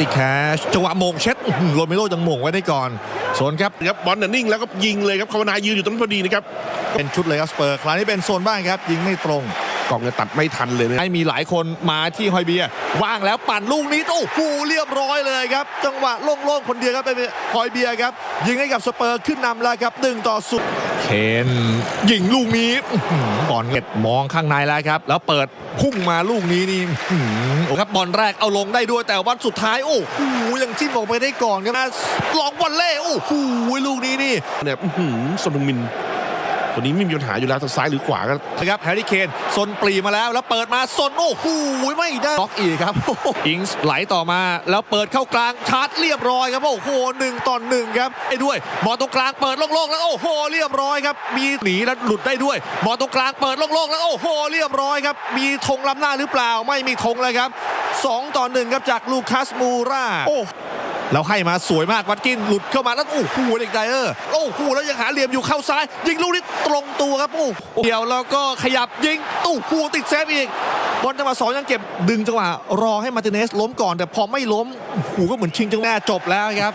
ติแคชจังหวะโมงเช็ดอื้อหือโรเมโรยังโมงไว้ได้ก่อนโซนครับครับบอลน่ะนิ่งแล้วก็ยิงเลยครับคาวนายืนอยู่ตรงนั้นพอดีนะครับเป็นชุดเลยครับสเปอร์คราวนี้เป็นโซนบ้างครับ ยิงไม่ตรงกล่องเนี่ยตัดไม่ทันเลยนะให้มีหลายคนมาที่ฮอยเบียร์ว่างแล้วปั่นลูกนี้โอ้โหเรียบร้อยเลยครับ จังหวะโล่งๆคนเดียวครับเป็นฮอยเบียร์ครับยิงให้กับสเปอร์ขึ้นนำแล้วครับ1ต่อศูนย์เคนยิงลูกนี้บอลเก็บมองข้างในแล้วครับ แล้วเปิดพุ่งมาลูกนี้นี่อื้อหือโอ้ครับบอลแรกเอาลงได้ด้วยแต่วันสุดท้าย โอ้โหยังจิ้มออกไปได้ก่อนครับลองบอลเล่โอ้โหลูกนี้นี่เนี่ยหือสนุมิน ตัวนี้ไม่มีปัญหาอยู่แล้วทางซ้ายหรือขวาก็นะครับแฮร์รี่เคนซนปรีมาแล้วแล้วเปิดมาซนโอ้โหไม่ได้ล็อกอีกครับอิงส์ไหลต่อมา แล้วเปิดเข้ากลางชาร์จเรียบร้อยครับโอ้โหหนึ่งต่อหนึ่งครับไอ้ด้วยบอลตรงกลางเปิดโล่งๆแล้วโอ้โหเรียบร้อยครับมีหนีแล้วหลุดได้ด้วยบอลตรงกลางเปิดโล่งๆแล้วโอ้โหเรียบร้อยครับมีธงล้ำหน้าหรือเปล่าไม่มีธงเลยครับสองต่อหนึ่งครับจากลูคัสมูราโอ้ แล้วให้มาสวยมากวัดกินหลุดเข้ามาแล้วโอ้โหเด็กไดเออร์โอ้โหแล้วยังหาเหลี่ยมอยู่เข้าซ้าย ยิงลูกนี้ตรงตัวครับโอ้เดี่ยวแล้วก็ขยับยิงตู้คูติดเซฟอีกบอลจังหวะสองยังเก็บดึงจังหวะรอให้มาติเนสล้มก่อนแต่พอไม่ล้มหูก็เหมือนชิงจังแน่จบแล้วครับ